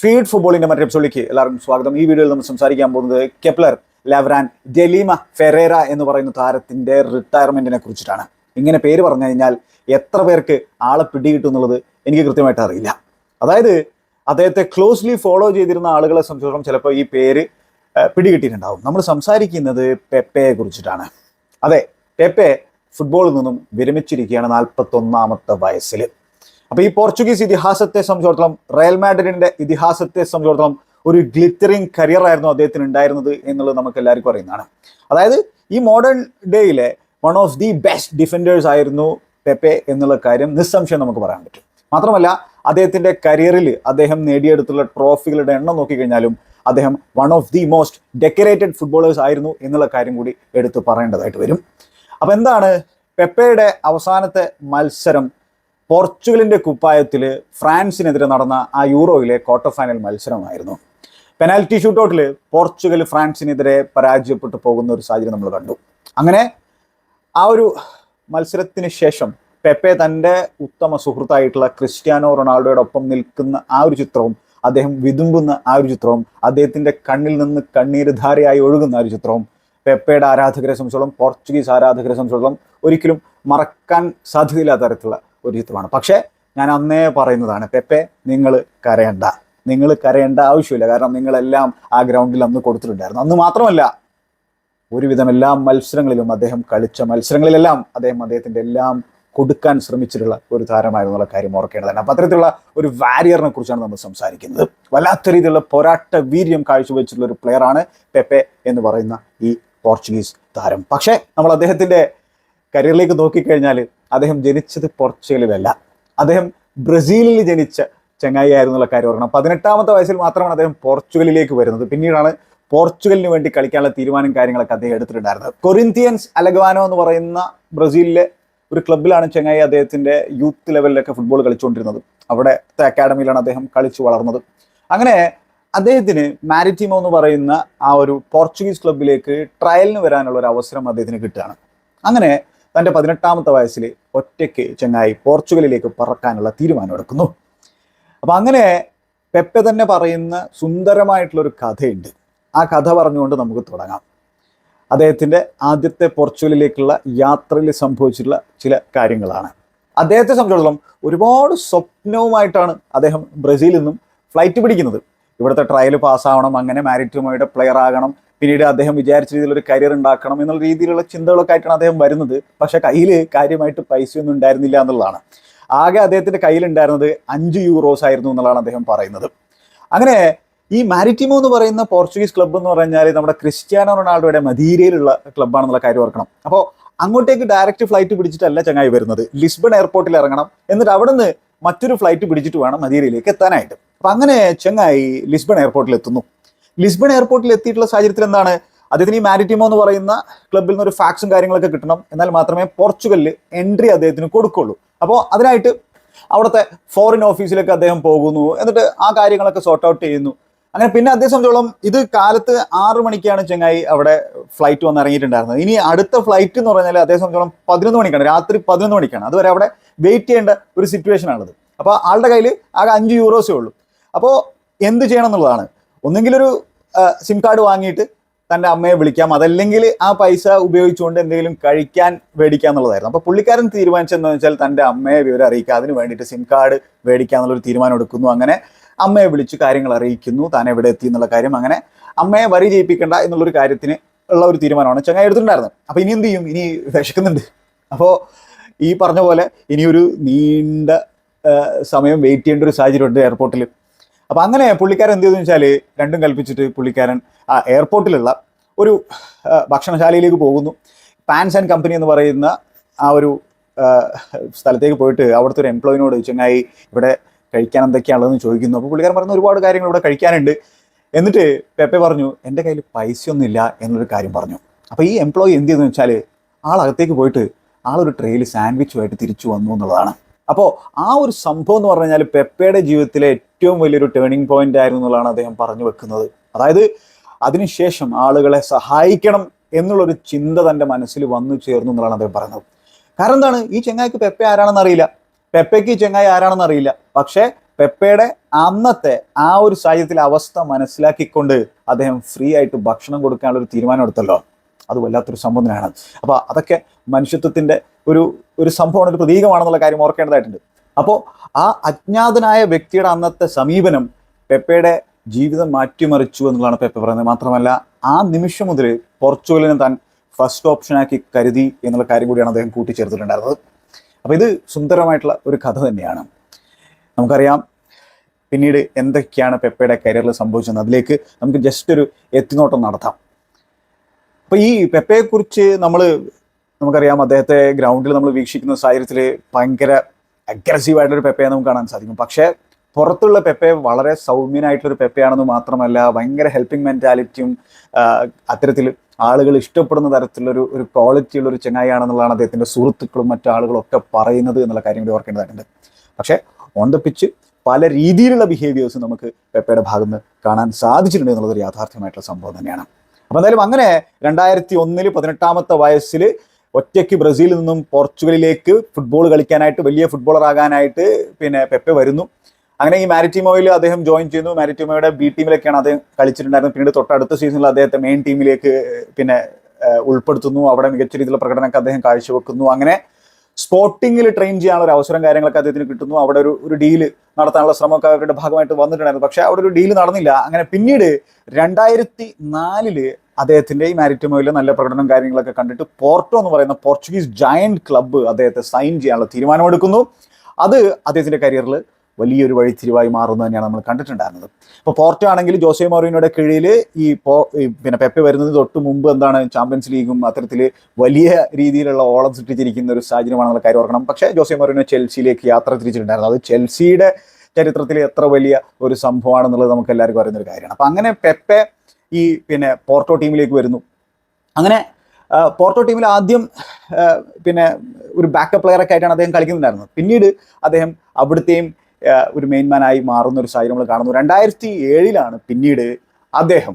Feed ഫുട്ബോളിന്റെ മറ്റൊരു എപ്പിസോഡിലേക്ക് എല്ലാവർക്കും സ്വാഗതം. ഈ വീഡിയോയിൽ നമ്മൾ സംസാരിക്കാൻ പോകുന്നത് കെപ്ലർ ലവ്രാൻ ഡെലീമ ഫെറേറ എന്ന് പറയുന്ന താരത്തിന്റെ റിട്ടയർമെന്റിനെ കുറിച്ചിട്ടാണ്. ഇങ്ങനെ പേര് പറഞ്ഞു കഴിഞ്ഞാൽ എത്ര പേർക്ക് ആളെ പിടികിട്ടും എന്നുള്ളത് എനിക്ക് കൃത്യമായിട്ട് അറിയില്ല. അതായത് അദ്ദേഹത്തെ ക്ലോസ്ലി ഫോളോ ചെയ്തിരുന്ന ആളുകളെ സംബന്ധിച്ചിടത്തോളം ചിലപ്പോൾ ഈ പേര് പിടികിട്ടിയിട്ടുണ്ടാവും. നമ്മൾ സംസാരിക്കുന്നത് പെപ്പയെ കുറിച്ചിട്ടാണ്. അതെ പെപ്പെ ഫുട്ബോളിൽ നിന്നും വിരമിച്ചിരിക്കുകയാണ് നാൽപ്പത്തൊന്നാമത്തെ വയസ്സിൽ അപ്പൊ ഈ പോർച്ചുഗീസ് ഇതിഹാസത്തെ സംബന്ധിച്ചിടത്തോളം റയൽ മാഡ്രിഡിന്റെ ഇതിഹാസത്തെ സംബന്ധിച്ചിടത്തോളം ഒരു ഗ്ലിറ്ററിങ് കരിയർ ആയിരുന്നു അദ്ദേഹത്തിന് ഉണ്ടായിരുന്നത് എന്നുള്ളത് നമുക്ക് എല്ലാവർക്കും അറിയുന്നതാണ്. അതായത് ഈ modern ഡേയിലെ one of the best defenders ആയിരുന്നു പെപ്പെ എന്നുള്ള കാര്യം നിസ്സംശയം നമുക്ക് പറയാൻ പറ്റും. മാത്രമല്ല അദ്ദേഹത്തിന്റെ കരിയറിൽ അദ്ദേഹം നേടിയെടുത്തുള്ള ട്രോഫികളുടെ എണ്ണം നോക്കിക്കഴിഞ്ഞാലും അദ്ദേഹം one of the most decorated footballers ആയിരുന്നു എന്നുള്ള കാര്യം കൂടി എടുത്തു പറയേണ്ടതായിട്ട് വരും. അപ്പൊ എന്താണ് പെപ്പയുടെ അവസാനത്തെ മത്സരം? പോർച്ചുഗലിന്റെ കുപ്പായത്തിൽ ഫ്രാൻസിനെതിരെ നടന്ന ആ യൂറോയിലെ ക്വാർട്ടർ ഫൈനൽ മത്സരമായിരുന്നു. പെനാൽറ്റി ഷൂട്ടൗട്ടിൽ പോർച്ചുഗൽ ഫ്രാൻസിനെതിരെ പരാജയപ്പെട്ടു പോകുന്ന ഒരു സാഹചര്യം നമ്മൾ കണ്ടു. അങ്ങനെ ആ ഒരു മത്സരത്തിന് ശേഷം പെപ്പെ തന്റെ ഉത്തമ സുഹൃത്തായിട്ടുള്ള ക്രിസ്ത്യാനോ റൊണാൾഡോയുടെ ഒപ്പം നിൽക്കുന്ന ആ ഒരു ചിത്രവും അദ്ദേഹം വിതുമ്പുന്ന ആ ഒരു ചിത്രവും അദ്ദേഹത്തിന്റെ കണ്ണിൽ നിന്ന് കണ്ണീര് ധാരയായി ഒഴുകുന്ന ആ ഒരു ചിത്രവും പെപ്പയുടെ ആരാധകരെ സംബന്ധിച്ചോളം പോർച്ചുഗീസ് ആരാധകരെ സംബന്ധിച്ചോളം ഒരിക്കലും മറക്കാൻ സാധ്യതയില്ലാത്ത തരത്തിലുള്ള ഒരു ചിത്രമാണ് പക്ഷേ ഞാൻ അന്നേ പറയുന്നതാണ് പെപ്പെ നിങ്ങൾ കരയണ്ട. നിങ്ങൾ കരയേണ്ട ആവശ്യമില്ല. കാരണം നിങ്ങളെല്ലാം ആ ഗ്രൗണ്ടിൽ അന്ന് കൊടുത്തിട്ടുണ്ടായിരുന്നു. അന്ന് മാത്രമല്ല ഒരുവിധം എല്ലാ മത്സരങ്ങളിലും അദ്ദേഹം കളിച്ച മത്സരങ്ങളിലെല്ലാം അദ്ദേഹം അദ്ദേഹത്തിന്റെ എല്ലാം കൊടുക്കാൻ ശ്രമിച്ചിട്ടുള്ള ഒരു താരമായിരുന്നുള്ള കാര്യം ഓർക്കേണ്ടതാണ്. അപ്പം അത്തരത്തിലുള്ള ഒരു വാരിയറിനെ കുറിച്ചാണ് നമ്മൾ സംസാരിക്കുന്നത്. വല്ലാത്ത രീതിയിലുള്ള പോരാട്ട വീര്യം കാഴ്ചവെച്ചിട്ടുള്ള ഒരു പ്ലെയറാണ് പെപ്പെ എന്ന് പറയുന്ന ഈ പോർച്ചുഗീസ് താരം. പക്ഷേ നമ്മൾ അദ്ദേഹത്തിന്റെ കരിയറിലേക്ക് നോക്കിക്കഴിഞ്ഞാൽ അദ്ദേഹം ജനിച്ചത് പോർച്ചുഗലിലല്ല. അദ്ദേഹം ബ്രസീലിൽ ജനിച്ച ചങ്ങായി ആയിരുന്നുള്ള കാര്യം ഓർക്കണം. പതിനെട്ടാമത്തെ വയസ്സിൽ മാത്രമാണ് അദ്ദേഹം പോർച്ചുഗലിലേക്ക് വരുന്നത്. പിന്നീടാണ് പോർച്ചുഗലിന് വേണ്ടി കളിക്കാനുള്ള തീരുമാനം കാര്യങ്ങളൊക്കെ അദ്ദേഹം എടുത്തിട്ടുണ്ടായിരുന്നത്. കൊറിന്തിയൻസ് അലഗവാനോ എന്ന് പറയുന്ന ബ്രസീലിലെ ഒരു ക്ലബിലാണ് ചെങ്ങായി അദ്ദേഹത്തിന്റെ യൂത്ത് ലെവലിലൊക്കെ ഫുട്ബോൾ കളിച്ചുകൊണ്ടിരുന്നത്. അവിടുത്തെ അക്കാഡമിയിലാണ് അദ്ദേഹം കളിച്ചു വളർന്നത്. അങ്ങനെ അദ്ദേഹത്തിന് മാരിറ്റിമോ എന്ന് പറയുന്ന ആ ഒരു പോർച്ചുഗീസ് ക്ലബിലേക്ക് ട്രയലിന് വരാനുള്ള ഒരു അവസരം അദ്ദേഹത്തിന് കിട്ടുകയാണ്. അങ്ങനെ തന്റെ പതിനെട്ടാമത്തെ വയസ്സിൽ ഒറ്റയ്ക്ക് ചെങ്ങായി പോർച്ചുഗലിലേക്ക് പറക്കാനുള്ള തീരുമാനം എടുക്കുന്നു അപ്പൊ അങ്ങനെ പെപ്പെ തന്നെ പറയുന്ന സുന്ദരമായിട്ടുള്ളൊരു കഥയുണ്ട്. ആ കഥ പറഞ്ഞുകൊണ്ട് നമുക്ക് തുടങ്ങാം. അദ്ദേഹത്തിന്റെ ആദ്യത്തെ പോർച്ചുഗലിലേക്കുള്ള യാത്രയിൽ സംഭവിച്ചിട്ടുള്ള ചില കാര്യങ്ങളാണ്. അദ്ദേഹത്തെ സംബന്ധിച്ചിടത്തോളം ഒരുപാട് സ്വപ്നവുമായിട്ടാണ് അദ്ദേഹം ബ്രസീലിൽ നിന്നും ഫ്ലൈറ്റ് പിടിക്കുന്നത്. ഇവിടുത്തെ ട്രയൽ പാസ്സാവണം അങ്ങനെ മാരിറ്റുമായിട്ട് പ്ലെയർ ആകണം പിന്നീട് അദ്ദേഹം വിചാരിച്ച രീതിയിൽ ഒരു കരിയർ ഉണ്ടാക്കണം എന്നുള്ള രീതിയിലുള്ള ചിന്തകളൊക്കെ ആയിട്ടാണ് അദ്ദേഹം വരുന്നത്. പക്ഷെ കയ്യിൽ കാര്യമായിട്ട് പൈസയൊന്നും ഉണ്ടായിരുന്നില്ല എന്നുള്ളതാണ്. ആകെ അദ്ദേഹത്തിന്റെ കയ്യിലുണ്ടായിരുന്നത് അഞ്ച് യൂറോസ് ആയിരുന്നു എന്നുള്ളതാണ് അദ്ദേഹം പറയുന്നത്. അങ്ങനെ ഈ മാരിറ്റിമോ എന്ന് പറയുന്ന പോർച്ചുഗീസ് ക്ലബ്ബ് എന്ന് പറഞ്ഞാൽ നമ്മുടെ ക്രിസ്ത്യാനോ റൊണാൾഡോയുടെ മദീരയിലുള്ള ക്ലബ്ബാണെന്നുള്ള കാര്യം ഓർക്കണം. അപ്പോൾ അങ്ങോട്ടേക്ക് ഡയറക്റ്റ് ഫ്ലൈറ്റ് പിടിച്ചിട്ടല്ല ചങ്ങായി വരുന്നത്. ലിസ്ബൺ എയർപോർട്ടിൽ ഇറങ്ങണം. എന്നിട്ട് അവിടെ നിന്ന് മറ്റൊരു ഫ്ലൈറ്റ് പിടിച്ചിട്ട് വേണം മദീരയിലേക്ക് എത്താനായിട്ട്. അപ്പം അങ്ങനെ ചങ്ങായി ലിസ്ബൺ എയർപോർട്ടിൽ എത്തുന്നു. ലിസ്ബൺ എയർപോർട്ടിൽ എത്തിയിട്ടുള്ള സാഹചര്യത്തിൽ എന്താണ്? അദ്ദേഹത്തിന് ഈ മാരിറ്റിമോ എന്ന് പറയുന്ന ക്ലബിൽ നിന്ന് ഒരു ഫാക്സും കാര്യങ്ങളൊക്കെ കിട്ടണം. എന്നാൽ മാത്രമേ പോർച്ചുഗലിൽ എൻട്രി അദ്ദേഹത്തിന് കൊടുക്കുള്ളൂ. അപ്പോൾ അതിനായിട്ട് അവിടുത്തെ ഫോറിൻ ഓഫീസിലേക്ക് അദ്ദേഹം പോകുന്നു. എന്നിട്ട് ആ കാര്യങ്ങളൊക്കെ സോർട്ട് ഔട്ട് ചെയ്യുന്നു. അങ്ങനെ പിന്നെ അദ്ദേഹം സംബന്ധിച്ചോളം ഇത് കാലത്ത് ആറ് മണിക്കാണ് ചെങ്ങായി അവിടെ ഫ്ലൈറ്റ് വന്ന് ഇറങ്ങിയിട്ടുണ്ടായിരുന്നത്. ഇനി അടുത്ത ഫ്ലൈറ്റ് എന്ന് പറഞ്ഞാൽ അദ്ദേഹം സംബന്ധിച്ചോളം പതിനൊന്ന് മണിക്കാണ്. രാത്രി പതിനൊന്ന് മണിക്കാണ്. അതുവരെ അവിടെ വെയിറ്റ് ചെയ്യേണ്ട ഒരു സിറ്റുവേഷൻ ആണത് അപ്പോൾ ആളുടെ കയ്യിൽ ആകെ അഞ്ച് യൂറോസേ ഉള്ളൂ. അപ്പോൾ എന്ത് ചെയ്യണം എന്നുള്ളതാണ്. ഒന്നെങ്കിലൊരു സിം കാർഡ് വാങ്ങിയിട്ട് തന്റെ അമ്മയെ വിളിക്കാം. അതല്ലെങ്കിൽ ആ പൈസ ഉപയോഗിച്ചുകൊണ്ട് എന്തെങ്കിലും കഴിക്കാൻ മേടിക്കുക എന്നുള്ളതായിരുന്നു അപ്പോൾ പുള്ളിക്കാരൻ തീരുമാനിച്ചതെന്ന് വെച്ചാൽ തന്റെ അമ്മയെ വിവരം അറിയിക്കുക. അതിന് വേണ്ടിയിട്ട് സിം കാർഡ് മേടിക്കുക എന്നുള്ളൊരു തീരുമാനം എടുക്കുന്നു. അങ്ങനെ അമ്മയെ വിളിച്ച് കാര്യങ്ങൾ അറിയിക്കുന്നു. താൻ എവിടെ എത്തി എന്നുള്ള കാര്യം. അങ്ങനെ അമ്മയെ വരി ചെയ്യിപ്പിക്കേണ്ട എന്നുള്ളൊരു കാര്യത്തിന് ഉള്ള ഒരു തീരുമാനമാണ് ചങ്ങായി എടുത്തിട്ടുണ്ടായിരുന്നത്. അപ്പോൾ ഇനി എന്ത് ചെയ്യും? ഇനി വിശക്കുന്നുണ്ട് അപ്പോൾ ഈ പറഞ്ഞ പോലെ ഇനിയൊരു നീണ്ട സമയം വെയിറ്റ് ചെയ്യേണ്ട ഒരു സാഹചര്യമുണ്ട് എയർപോർട്ടിൽ അപ്പൊ അങ്ങനെ പുള്ളിക്കാരൻ എന്ത് ചെയ്തു വെച്ചാൽ രണ്ടും കൽപ്പിച്ചിട്ട് പുള്ളിക്കാരൻ ആ എയർപോർട്ടിലുള്ള ഒരു ഭക്ഷണശാലയിലേക്ക് പോകുന്നു. പാൻസ് ആൻഡ് കമ്പനി എന്ന് പറയുന്ന ആ ഒരു സ്ഥലത്തേക്ക് പോയിട്ട് അവിടുത്തെ ഒരു എംപ്ലോയിനോട് ചങ്ങായി ഇവിടെ കഴിക്കാൻ എന്തൊക്കെയാണെന്ന് ചോദിക്കുന്നു. അപ്പോൾ പുള്ളിക്കാരൻ പറയുന്ന ഒരുപാട് കാര്യങ്ങൾ ഇവിടെ കഴിക്കാനുണ്ട്. എന്നിട്ട് പെപ്പെ പറഞ്ഞു എന്റെ കയ്യിൽ പൈസയൊന്നുമില്ല എന്നൊരു കാര്യം പറഞ്ഞു. അപ്പോൾ ഈ എംപ്ലോയി എന്ത് ചെയ്തെന്ന് വെച്ചാൽ ആളകത്തേക്ക് പോയിട്ട് ആളൊരു ട്രെയിൽ സാൻഡ്വിച്ചുമായിട്ട് തിരിച്ചു വന്നു എന്നുള്ളതാണ്. അപ്പോൾ ആ ഒരു സംഭവം എന്ന് പറഞ്ഞു കഴിഞ്ഞാൽ പെപ്പയുടെ ജീവിതത്തിലെ ഏറ്റവും വലിയൊരു ടേണിംഗ് പോയിന്റ് ആയിരുന്നു എന്നുള്ളതാണ് അദ്ദേഹം പറഞ്ഞു വെക്കുന്നത്. അതായത് അതിനുശേഷം ആളുകളെ സഹായിക്കണം എന്നുള്ളൊരു ചിന്ത തന്റെ മനസ്സിൽ വന്നു ചേർന്നു എന്നുള്ളതാണ് അദ്ദേഹം പറയുന്നത്. കാരണം എന്താണ്? ഈ ചെങ്ങായിക്ക് പെപ്പ ആരാണെന്ന് അറിയില്ല. പെപ്പയ്ക്ക് ചെങ്ങായി ആരാണെന്ന് അറിയില്ല. പക്ഷേ പെപ്പയുടെ അന്നത്തെ ആ ഒരു സാഹചര്യത്തിലെ അവസ്ഥ മനസ്സിലാക്കിക്കൊണ്ട് അദ്ദേഹം ഫ്രീ ആയിട്ട് ഭക്ഷണം കൊടുക്കാനുള്ള ഒരു തീരുമാനം എടുത്തല്ലോ. അത് വല്ലാത്തൊരു സംഭവം തന്നെയാണ് അപ്പോൾ അതൊക്കെ മനുഷ്യത്വത്തിന്റെ ഒരു ഒരു സംഭവമാണ് ഒരു പ്രതീകമാണെന്നുള്ള കാര്യം ഓർക്കേണ്ടതായിട്ടുണ്ട്. അപ്പോൾ ആ അജ്ഞാതനായ വ്യക്തിയുടെ അന്നത്തെ സമീപനം പെപ്പയുടെ ജീവിതം മാറ്റിമറിച്ചു എന്നുള്ളതാണ് പെപ്പ പറയുന്നത്. മാത്രമല്ല ആ നിമിഷം മുതൽ പോർച്ചുഗലിനെ താൻ ഫസ്റ്റ് ഓപ്ഷനാക്കി കരുതി എന്നുള്ള കാര്യം കൂടിയാണ് അദ്ദേഹം കൂട്ടിച്ചേർത്തിട്ടുണ്ടായിരുന്നത്. അപ്പോൾ ഇത് സുന്ദരമായിട്ടുള്ള ഒരു കഥ തന്നെയാണ്. നമുക്കറിയാം പിന്നീട് എന്തൊക്കെയാണ് പെപ്പയുടെ കരിയറിൽ സംഭവിച്ചത് അതിലേക്ക് നമുക്ക് ജസ്റ്റ് ഒരു എത്തിനോട്ടം നടത്താം. അപ്പൊ ഈ പെപ്പയെ കുറിച്ച് നമ്മൾ നമുക്കറിയാം അദ്ദേഹത്തെ ഗ്രൗണ്ടിൽ നമ്മൾ വീക്ഷിക്കുന്ന സാഹചര്യത്തിൽ ഭയങ്കര അഗ്രസീവ് ആയിട്ടൊരു പെപ്പയെ നമുക്ക് കാണാൻ സാധിക്കും. പക്ഷെ പുറത്തുള്ള പെപ്പെ വളരെ സൗമ്യനായിട്ടുള്ളൊരു പെപ്പയാണെന്ന് മാത്രമല്ല ഭയങ്കര ഹെൽപ്പിംഗ് മെന്റാലിറ്റിയും അത്തരത്തിൽ ആളുകൾ ഇഷ്ടപ്പെടുന്ന തരത്തിലൊരു ഒരു ക്വാളിറ്റി ഉള്ള ഒരു ചെങ്ങായിയാണെന്നുള്ളതാണ് അദ്ദേഹത്തിന്റെ സുഹൃത്തുക്കളും മറ്റു ആളുകളും ഒക്കെ പറയുന്നത് എന്നുള്ള കാര്യം കൂടി ഓർക്കേണ്ടതായിട്ടുണ്ട്. പക്ഷേ ഓൺ ദ പിച്ച് പല രീതിയിലുള്ള ബിഹേവിയേഴ്സ് നമുക്ക് പെപ്പയുടെ ഭാഗത്ത് കാണാൻ സാധിച്ചിട്ടുണ്ട് എന്നുള്ളത് ഒരു യാഥാർത്ഥ്യമായിട്ടുള്ള സംഭവം തന്നെയാണ്. അപ്പൊ എന്തായാലും അങ്ങനെ രണ്ടായിരത്തി ഒന്നിൽ പതിനെട്ടാമത്തെ വയസ്സിൽ ഒറ്റയ്ക്ക് ബ്രസീലിൽ നിന്നും പോർച്ചുഗലിലേക്ക് ഫുട്ബോൾ കളിക്കാനായിട്ട് വലിയ ഫുട്ബോളർ ആകാനായിട്ട് പിന്നെ പെപ്പെ വരുന്നു. അങ്ങനെ ഈ മാരിറ്റിമോയിൽ അദ്ദേഹം ജോയിൻ ചെയ്യുന്നു. മാരിറ്റിമോയുടെ ബി ടീമിലൊക്കെയാണ് അദ്ദേഹം കളിച്ചിട്ടുണ്ടായിരുന്നത്. പിന്നീട് തൊട്ടടുത്ത സീസണിൽ അദ്ദേഹത്തെ മെയിൻ ടീമിലേക്ക് പിന്നെ ഉൾപ്പെടുത്തുന്നു. അവിടെ മികച്ച രീതിയിലുള്ള പ്രകടനമൊക്കെ അദ്ദേഹം കാഴ്ചവെക്കുന്നു. അങ്ങനെ സ്പോർട്ടിങ്ങിൽ ട്രെയിൻ ചെയ്യാനുള്ള ഒരു അവസരം കാര്യങ്ങളൊക്കെ അദ്ദേഹത്തിന് കിട്ടുന്നു. അവിടെ ഒരു ഒരു ഡീൽ നടത്താനുള്ള ശ്രമമൊക്കെ അവരുടെ ഭാഗമായിട്ട് വന്നിട്ടുണ്ടായിരുന്നു. പക്ഷേ അവിടെ ഒരു ഡീൽ നടന്നില്ല. അങ്ങനെ പിന്നീട് രണ്ടായിരത്തി നാലിൽ അദ്ദേഹത്തിന്റെ ഈ മാരിറ്റമോയിൽ നല്ല പ്രകടനം കാര്യങ്ങളൊക്കെ കണ്ടിട്ട് പോർട്ടോ എന്ന് പറയുന്ന പോർച്ചുഗീസ് ജയന്റ് ക്ലബ്ബ് അദ്ദേഹത്തെ സൈൻ ചെയ്യാനുള്ള തീരുമാനമെടുക്കുന്നു. അത് അദ്ദേഹത്തിന്റെ കരിയറിൽ വലിയൊരു വഴിത്തിരിവായി മാറുന്നത് തന്നെയാണ് നമ്മൾ കണ്ടിട്ടുണ്ടായിരുന്നത്. അപ്പോൾ പോർട്ടോ ആണെങ്കിൽ ജോസെ മോറിനോയുടെ കീഴിൽ ഈ പോ പിന്നെ പെപ്പെ വരുന്നത് തൊട്ട് മുമ്പ് എന്താണ് ചാമ്പ്യൻസ് ലീഗും അത്തരത്തിൽ വലിയ രീതിയിലുള്ള ഓളം സൃഷ്ടിച്ചിരിക്കുന്ന ഒരു സാഹചര്യമാണ് നമ്മൾ കാര്യം ഓർക്കണം. പക്ഷേ ജോസെ മോറിനോ ചെൽസിയിലേക്ക് യാത്ര തിരിച്ചിട്ടുണ്ടായിരുന്നു. അത് ചെൽസിയുടെ ചരിത്രത്തിൽ എത്ര വലിയ ഒരു സംഭവമാണെന്നുള്ളത് നമുക്ക് എല്ലാവർക്കും അറിയുന്ന ഒരു കാര്യമാണ്. അപ്പം അങ്ങനെ പെപ്പെ ഈ പിന്നെ പോർട്ടോ ടീമിലേക്ക് വരുന്നു. അങ്ങനെ പോർട്ടോ ടീമിൽ ആദ്യം പിന്നെ ഒരു ബാക്കപ്പ് പ്ലെയറൊക്കെ ആയിട്ടാണ് അദ്ദേഹം കളിക്കുന്നുണ്ടായിരുന്നത്. പിന്നീട് അദ്ദേഹം അവിടുത്തെയും ഒരു മെയിൻമാനായി മാറുന്ന ഒരു സാഹചര്യം നമ്മൾ കാണുന്നു. രണ്ടായിരത്തി ഏഴിലാണ് പിന്നീട് അദ്ദേഹം